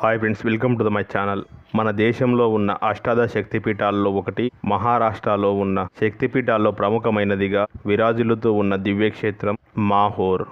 Hi friends welcome to the my channel మన దేశంలో ఉన్న అష్టాదశ శక్తిపీఠాల్లో ఒకటి మహారాష్ట్రలో ఉన్న శక్తిపీఠాల్లో ప్రముఖమైనదిగా విరాజిల్లుతూ ఉన్న దివ్యక్షేత్రం మాహోర్.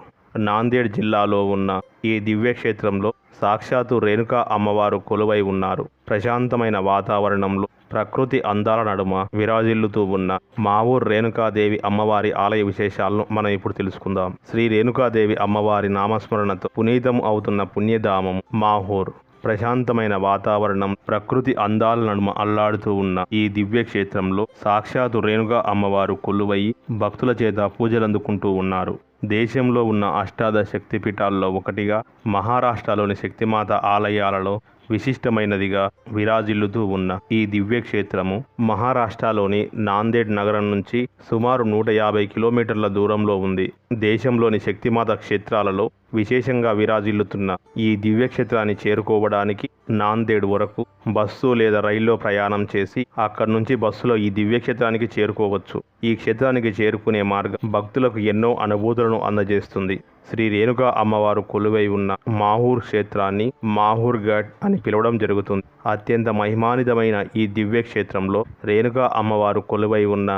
నాందేడ్ జిల్లాలో ఉన్న ఈ దివ్యక్షేత్రంలో సాక్షాత్తు రేణుకా అమ్మవారు కొలువై ఉన్నారు. ప్రశాంతమైన వాతావరణంలో ప్రకృతి అందాల నడుమ విరాజిల్లుతూ ఉన్న మావూర్ రేణుకాదేవి అమ్మవారి ఆలయ విశేషాలను మనం ఇప్పుడు తెలుసుకుందాం. శ్రీ రేణుకాదేవి అమ్మవారి నామస్మరణతో పునీతం అవుతున్న పుణ్యధామం మాహూర్. ప్రశాంతమైన వాతావరణం ప్రకృతి అందాల నడుమ అల్లాడుతూ ఉన్న ఈ దివ్యక్షేత్రంలో సాక్షాత్తు రేణుగా అమ్మవారు కొలువై భక్తుల చేత పూజలందుకుంటూ ఉన్నారు. దేశంలో ఉన్న అష్టాదశ శక్తిపీఠాల్లో ఒకటిగా మహారాష్ట్రలోని శక్తిమాత ఆలయాలలో విశిష్టమైనదిగా విరాజిల్లుతూ ఉన్న ఈ దివ్యక్షేత్రము మహారాష్ట్రలోని నాందేడ్ నగరం నుంచి సుమారు నూట యాభై కిలోమీటర్ల దూరంలో ఉంది. దేశంలోని శక్తిమాత క్షేత్రాలలో విశేషంగా విరాజిల్లుతున్న ఈ దివ్యక్షేత్రాన్ని చేరుకోవడానికి నాందేడ్ వరకు బస్సు లేదా రైల్లో ప్రయాణం చేసి అక్కడి నుంచి బస్సులో ఈ దివ్యక్షేత్రానికి చేరుకోవచ్చు. ఈ క్షేత్రానికి చేరుకునే మార్గం భక్తులకు ఎన్నో అనుభూతులను అందజేస్తుంది. శ్రీ రేణుకా అమ్మవారు కొలువై ఉన్న మాహూర్ క్షేత్రాన్ని మాహూర్ ఘాట్ అని పిలవడం జరుగుతుంది. అత్యంత మహిమానితమైన ఈ దివ్యక్షేత్రంలో రేణుకా అమ్మవారు కొలువై ఉన్న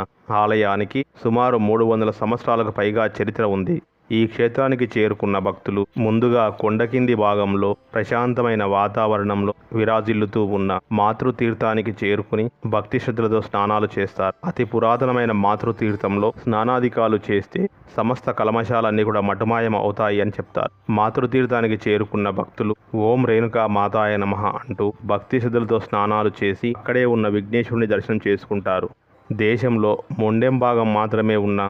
ఆలయానికి సుమారు మూడు వందల సంవత్సరాలకు పైగా చరిత్ర ఉంది. ఈ క్షేత్రానికి చేరుకున్న భక్తులు ముందుగా కొండకింది భాగంలో ప్రశాంతమైన వాతావరణంలో విరాజిల్లుతూ ఉన్న మాతృతీర్థానికి చేరుకుని భక్తి శ్రద్ధలతో స్నానాలు చేస్తారు. అతి పురాతనమైన మాతృతీర్థంలో స్నానాధికాలు చేస్తే సమస్త కలమశాలన్నీ కూడా మటుమాయం అవుతాయి అని చెప్తారు. మాతృతీర్థానికి చేరుకున్న భక్తులు ఓం రేణుకా మాతాయ నమః అంటూ భక్తి శ్రద్ధలతో స్నానాలు చేసి అక్కడే ఉన్న విఘ్నేశ్వరుని దర్శనం చేసుకుంటారు. దేశంలో మొండెం భాగం మాత్రమే ఉన్న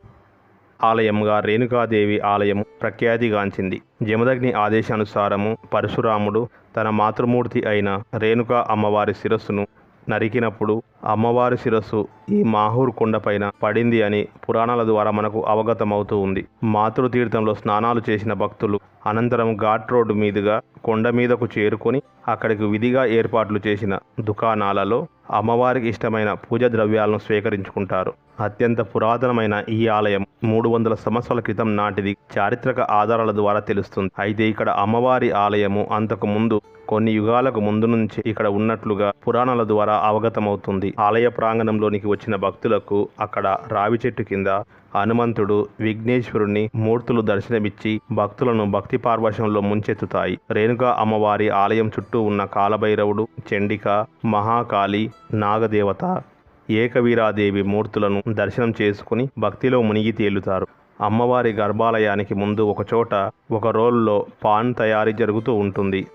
ఆలయంగా రేణుకాదేవి ఆలయం ప్రఖ్యాతిగాంచింది. జమదగ్ని ఆదేశానుసారము పరశురాముడు తన మాతృమూర్తి అయిన రేణుకా అమ్మవారి శిరస్సును నరికినప్పుడు అమ్మవారి శిరస్సు ఈ మాహూర్ కొండపైన పడింది అని పురాణాల ద్వారా మనకు అవగతమవుతూ ఉంది. మాతృతీర్థంలో స్నానాలు చేసిన భక్తులు అనంతరం ఘాట్ రోడ్డు మీదుగా కొండ మీదకు చేరుకొని అక్కడికి విధిగా ఏర్పాట్లు చేసిన దుకాణాలలో అమ్మవారికి ఇష్టమైన పూజ ద్రవ్యాలను స్వీకరించుకుంటారు. అత్యంత పురాతనమైన ఈ ఆలయం మూడు వందల సంవత్సరాల క్రితం నాటిది చారిత్రక ఆధారాల ద్వారా తెలుస్తుంది. అయితే ఇక్కడ అమ్మవారి ఆలయము అంతకు ముందు కొన్ని యుగాలకు ముందు నుంచి ఇక్కడ ఉన్నట్లుగా పురాణాల ద్వారా అవగతమవుతుంది. ఆలయ ప్రాంగణంలోనికి వచ్చిన భక్తులకు అక్కడ రావి చెట్టు కింద హనుమంతుడు విఘ్నేశ్వరుణ్ణి మూర్తులు దర్శనమిచ్చి భక్తులను భక్తి పార్వశంలో ముంచెత్తుతాయి. రేణుకా అమ్మవారి ఆలయం చుట్టూ ఉన్న కాలభైరవుడు చండిక మహాకాళి నాగదేవత ఏకవీరాదేవి మూర్తులను దర్శనం చేసుకుని భక్తిలో మునిగి తేలుతారు. అమ్మవారి గర్భాలయానికి ముందు ఒకచోట ఒక రోల్లో పాన్ తయారీ జరుగుతూ ఉంటుంది.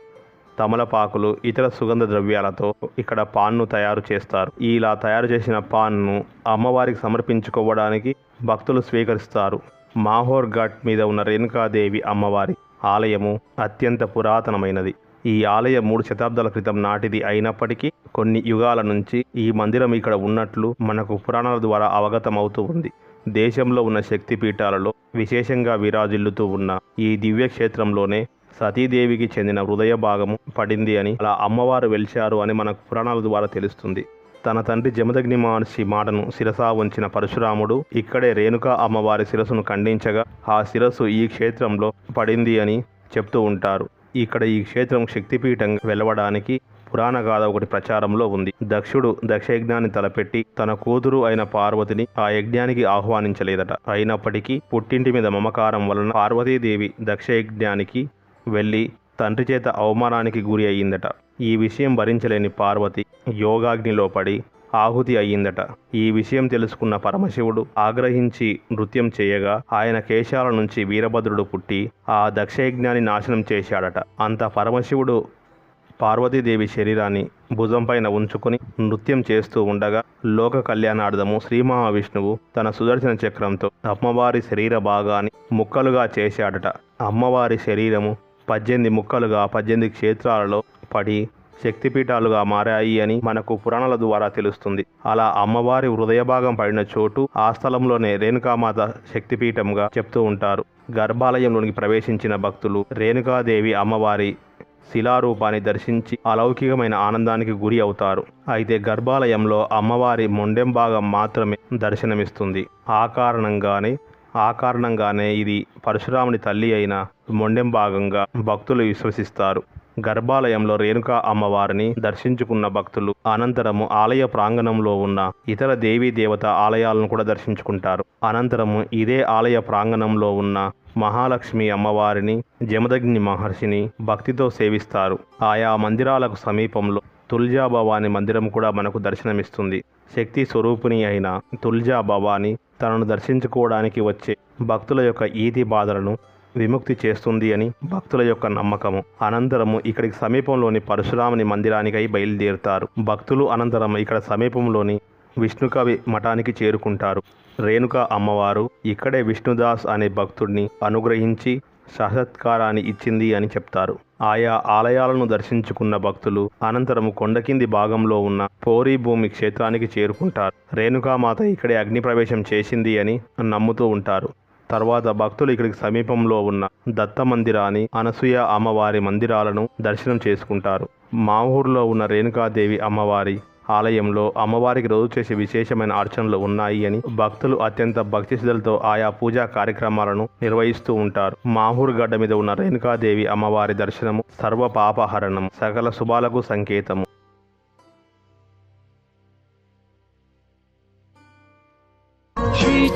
తమలపాకులు ఇతర సుగంధ ద్రవ్యాలతో ఇక్కడ పాన్ను తయారు చేస్తారు. ఇలా తయారు చేసిన పాన్ను అమ్మవారికి సమర్పించుకోవడానికి భక్తులు స్వీకరిస్తారు. మాహోర్ ఘాట్ మీద ఉన్న రేణుకాదేవి అమ్మవారి ఆలయము అత్యంత పురాతనమైనది. ఈ ఆలయం మూడు శతాబ్దాల క్రితం నాటిది అయినప్పటికీ కొన్ని యుగాల నుంచి ఈ మందిరం ఇక్కడ ఉన్నట్లు మనకు పురాణాల ద్వారా అవగతమవుతూ ఉంది. దేశంలో ఉన్న శక్తిపీఠాలలో విశేషంగా విరాజిల్లుతూ ఉన్న ఈ దివ్య క్షేత్రంలోనే సతీదేవికి చెందిన హృదయ భాగము పడింది అని అలా అమ్మవారు వెలిచారు అని మనకు పురాణాల ద్వారా తెలుస్తుంది. తన తండ్రి జమదగ్ని మహర్షి మాటను శిరసా ఉంచిన పరశురాముడు ఇక్కడే రేణుకా అమ్మవారి శిరస్సును ఖండించగా ఆ శిరస్సు ఈ క్షేత్రంలో పడింది అని చెప్తూ ఉంటారు. ఇక్కడ ఈ క్షేత్రం శక్తిపీఠంగా వెలవడానికి పురాణ గాథ ఒకటి ప్రచారంలో ఉంది. దక్షుడు దక్షయజ్ఞాన్ని తలపెట్టి తన కూతురు అయిన పార్వతిని ఆ యజ్ఞానికి ఆహ్వానించలేదట. అయినప్పటికీ పుట్టింటి మీద మమకారం వలన పార్వతీదేవి దక్షయజ్ఞానికి వెళ్ళి తండ్రి చేత అవమానానికి గురి అయ్యిందట. ఈ విషయం భరించలేని పార్వతి యోగాగ్నిలో పడి ఆహుతి అయ్యిందట. ఈ విషయం తెలుసుకున్న పరమశివుడు ఆగ్రహించి నృత్యం చేయగా ఆయన కేశాల నుంచి వీరభద్రుడు పుట్టి ఆ దక్షయజ్ఞాన్ని నాశనం చేశాడట. అంత పరమశివుడు పార్వతీదేవి శరీరాన్ని భుజంపైన ఉంచుకుని నృత్యం చేస్తూ ఉండగా లోక కళ్యాణార్థము శ్రీ మహావిష్ణువు తన సుదర్శన చక్రంతో అమ్మవారి శరీర భాగాన్ని ముక్కలుగా చేశాడట. అమ్మవారి శరీరము పద్దెనిమిది ముక్కలుగా పద్దెనిమిది క్షేత్రాలలో పడి శక్తిపీఠాలుగా మారాయి అని మనకు పురాణాల ద్వారా తెలుస్తుంది. అలా అమ్మవారి హృదయ భాగం పడిన చోటు ఆ స్థలంలోనే రేణుకామాత శక్తిపీఠంగా చెప్తూ ఉంటారు. గర్భాలయంలోనికి ప్రవేశించిన భక్తులు రేణుకాదేవి అమ్మవారి శిలారూపాన్ని దర్శించి అలౌకికమైన ఆనందానికి గురి అవుతారు. అయితే గర్భాలయంలో అమ్మవారి మొండెం భాగం మాత్రమే దర్శనమిస్తుంది. ఆ కారణంగానే ఆ కారణంగానే ఇది పరశురాముని తల్లి అయిన మొండెం భాగంగా భక్తులు విశ్వసిస్తారు. గర్భాలయంలో రేణుకా అమ్మవారిని దర్శించుకున్న భక్తులు అనంతరము ఆలయ ప్రాంగణంలో ఉన్న ఇతర దేవీ దేవత ఆలయాలను కూడా దర్శించుకుంటారు. అనంతరము ఇదే ఆలయ ప్రాంగణంలో ఉన్న మహాలక్ష్మి అమ్మవారిని జమదగ్ని మహర్షిని భక్తితో సేవిస్తారు. ఆయా మందిరాలకు సమీపంలో తుల్జా భవాని మందిరం కూడా మనకు దర్శనమిస్తుంది. శక్తి స్వరూపిణి అయిన తుల్జా భవాని తనను దర్శించుకోవడానికి వచ్చే భక్తుల యొక్క ఈతి బాధలను విముక్తి చేస్తుంది అని భక్తుల యొక్క నమ్మకము. అనంతరము ఇక్కడికి సమీపంలోని పరశురాముని మందిరానికై బయలుదేరుతారు. భక్తులు అనంతరం ఇక్కడ సమీపంలోని విష్ణుకవి మఠానికి చేరుకుంటారు. రేణుక అమ్మవారు ఇక్కడే విష్ణుదాస్ అనే భక్తుడిని అనుగ్రహించి సహసత్కారాన్ని ఇచ్చింది అని చెప్తారు. ఆయా ఆలయాలను దర్శించుకున్న భక్తులు అనంతరం కొండ కింది భాగంలో ఉన్న పోరీ భూమి క్షేత్రానికి చేరుకుంటారు. రేణుకామాత ఇక్కడే అగ్నిప్రవేశం చేసింది అని నమ్ముతూ ఉంటారు. తర్వాత భక్తులు ఇక్కడికి సమీపంలో ఉన్న దత్త మందిరాన్ని అనసూయ అమ్మవారి మందిరాలను దర్శనం చేసుకుంటారు. మా ఊర్లో ఉన్న రేణుకాదేవి అమ్మవారి ఆలయంలో అమ్మవారికి రోజు చేసే విశేషమైన అర్చనలు ఉన్నాయి అని భక్తులు అత్యంత భక్తి ఆయా పూజా కార్యక్రమాలను నిర్వహిస్తూ ఉంటారు. మాహూర్ గడ్డ మీద ఉన్న రేణుకాదేవి అమ్మవారి దర్శనము సర్వ పాపహరణం సకల శుభాలకు సంకేతము. శ్రీ